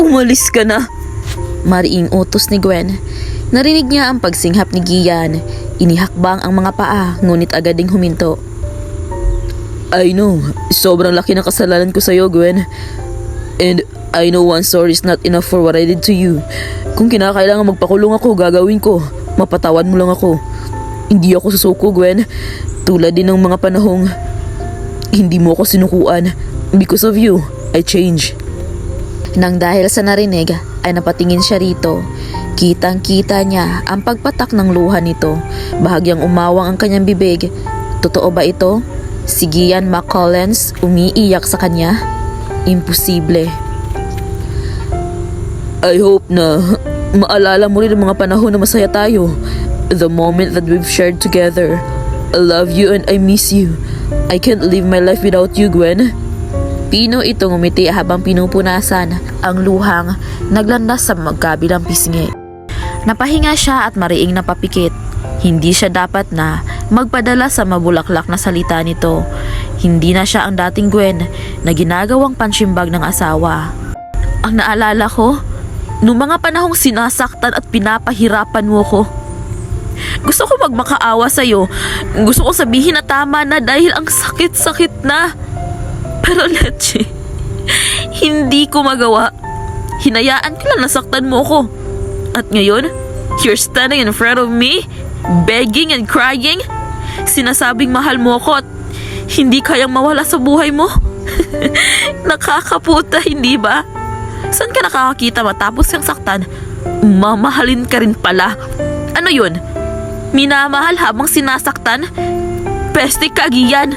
Umalis ka na. Mariing utos ni Gwen. Narinig niya ang pagsinghap ni Gian. Inihakbang ang mga paa, ngunit agad ding huminto. I know, sobrang laki ng kasalanan ko sa'yo, Gwen. And I know one story is not enough for what I did to you. Kung kinakailangan magpakulong ako, gagawin ko. Mapatawad mo lang ako. Hindi ako susuko, Gwen. Tulad din ng mga panahong hindi mo ako sinukuan. Because of you, I change. Nang dahil sa narinig, ay napatingin siya rito. Kitang-kita niya ang pagpatak ng luha nito. Bahagyang umawang ang kanyang bibig. Totoo ba ito? Si Gian McCollins umiiyak sa kanya? Imposible. I hope na maalala mo rin ang mga panahon na masaya tayo. The moment that we've shared together. I love you and I miss you. I can't live my life without you, Gwen. Pino ito ngumiti habang pinupunasan ang luhang naglandas sa magkabilang pisngi. Napahinga siya at mariing napapikit. Hindi siya dapat na magpadala sa mabulaklak na salita nito. Hindi na siya ang dating Gwen na ginagawang pansimbag ng asawa. Ang naalala ko, nung mga panahong sinasaktan at pinapahirapan mo ko. Gusto ko magmakaawa sa'yo. Gusto ko sabihin na tama na dahil ang sakit-sakit na. Pero Leche, hindi ko magawa. Hinayaan ko lang nasaktan mo ko. At ngayon, you're standing in front of me, begging and crying. Sinasabing mahal mo ko at hindi kayang mawala sa buhay mo. Nakakaputa, hindi ba? Saan ka nakakakita matapos kang saktan? Mamahalin ka rin pala. Ano yun? Minamahal habang sinasaktan? Peste kagiyan.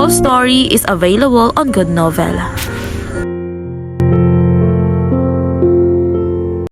Full story is available on Good Novel.